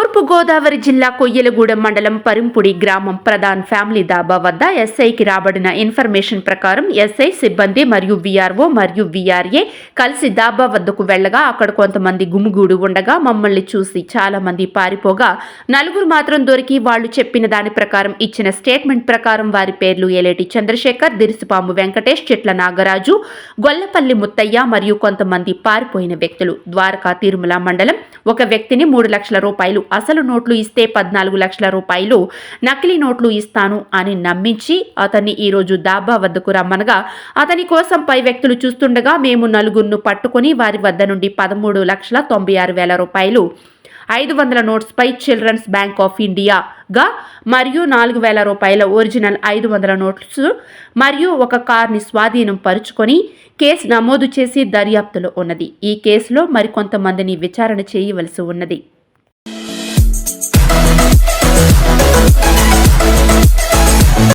తూర్పుగోదావరి జిల్లా కొయ్యలగూడెం మండలం పరింపుడి గ్రామం ప్రధాన్ ఫ్యామిలీ దాబా వద్ద ఎస్ఐకి రాబడిన ఇన్ఫర్మేషన్ ప్రకారం ఎస్ఐ సిబ్బంది మరియు విఆర్ఓ మరియు విఆర్ఏ కలిసి దాబా వద్దకు వెళ్ళగా అక్కడ కొంతమంది గుమిగూడు ఉండగా మమ్మల్ని చూసి చాలా మంది పారిపోగా నలుగురు మాత్రం దొరికి వాళ్ళు చెప్పిన దాని ప్రకారం ఇచ్చిన స్టేట్మెంట్ ప్రకారం వారి పేర్లు ఏలేటి చంద్రశేఖర్ దిరిసిపాము వెంకటేష్ చెట్ల నాగరాజు గొల్లపల్లి ముత్తయ్య మరియు కొంతమంది పారిపోయిన వ్యక్తులు. ద్వారకా తిరుమల మండలం ఒక వ్యక్తిని మూడు లక్షల రూపాయలు అసలు నోట్లు ఇస్తే పద్నాలుగు లక్షల రూపాయలు నకిలీ నోట్లు ఇస్తాను అని నమ్మించి అతన్ని ఈరోజు దాబా వద్దకు రమ్మనగా అతని కోసం పై వ్యక్తులు చూస్తుండగా మేము నలుగురును పట్టుకొని వారి వద్ద నుండి పదమూడు లక్షల తొంభై ఆరు వేల రూపాయలు ఐదు వందల నోట్స్పై చిల్డ్రన్స్ బ్యాంక్ ఆఫ్ ఇండియాగా మరియు నాలుగు వేల రూపాయల ఒరిజినల్ ఐదు వందల నోట్స్ మరియు ఒక కార్ని స్వాధీనం పరుచుకొని కేసు నమోదు చేసి దర్యాప్తులో ఉన్నది. ఈ కేసులో మరికొంతమందిని విచారణ చేయవలసి ఉన్నది.